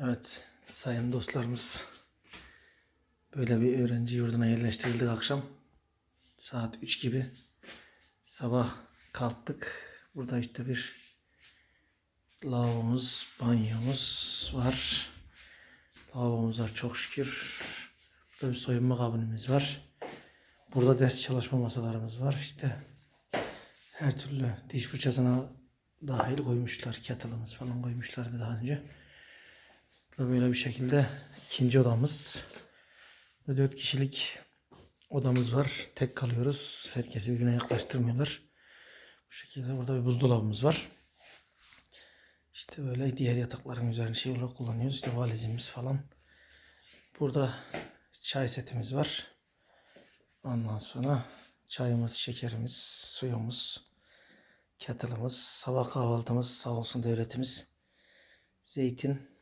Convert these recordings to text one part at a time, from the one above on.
Evet sayın dostlarımız böyle bir öğrenci yurduna yerleştirildik akşam. Saat 3 gibi sabah kalktık. Burada işte bir lavabomuz, banyomuz var. Lavabomuz var çok şükür. Burada bir soyunma kabinimiz var. Burada ders çalışma masalarımız var. İşte her türlü diş fırçasına dahil koymuşlar. Kettle'ımız falan koymuşlardı daha önce. Burada böyle bir şekilde ikinci odamız. Dört kişilik odamız var. Tek kalıyoruz. Herkesi birbirine yaklaştırmıyorlar. Bu şekilde burada bir buzdolabımız var. İşte böyle diğer yatakların üzerine şey olarak kullanıyoruz. İşte valizimiz falan. Burada çay setimiz var. Ondan sonra çayımız, şekerimiz, suyumuz, kettle'ımız, sabah kahvaltımız sağ olsun devletimiz. Zeytin,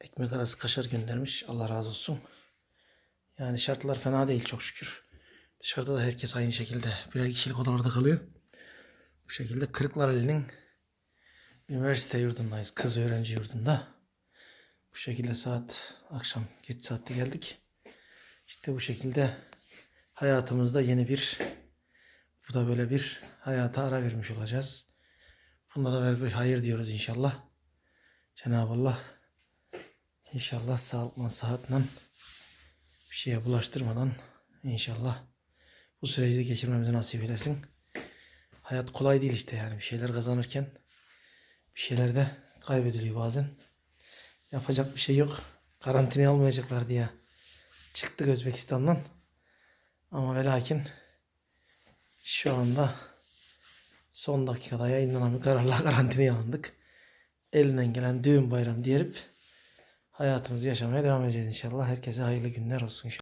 ekmek arası kaşar göndermiş. Allah razı olsun. Yani şartlar fena değil çok şükür. Dışarıda da herkes aynı şekilde birer kişilik odalarda kalıyor. Bu şekilde Kırklareli'nin üniversite yurdundayız. Kız öğrenci yurdunda. Bu şekilde saat akşam geç saatte geldik. İşte bu şekilde hayatımızda yeni bir bu da böyle bir hayata ara vermiş olacağız. Bunda da böyle bir hayır diyoruz inşallah. Cenab-ı Allah inşallah sağlıkla sıhhatle bir şeye bulaştırmadan inşallah bu süreci de geçirmemizi nasip eylesin. Hayat kolay değil işte yani bir şeyler kazanırken bir şeyler de kaybediliyor bazen. Yapacak bir şey yok. Karantinaya almayacaklar diye çıktık Özbekistan'dan. Ama ve lakin şu anda son dakikada yayınlanan bir kararla karantinaya alındık. Elinden gelen düğün bayram diyerek hayatımızı yaşamaya devam edeceğiz inşallah. Herkese hayırlı günler olsun inşallah.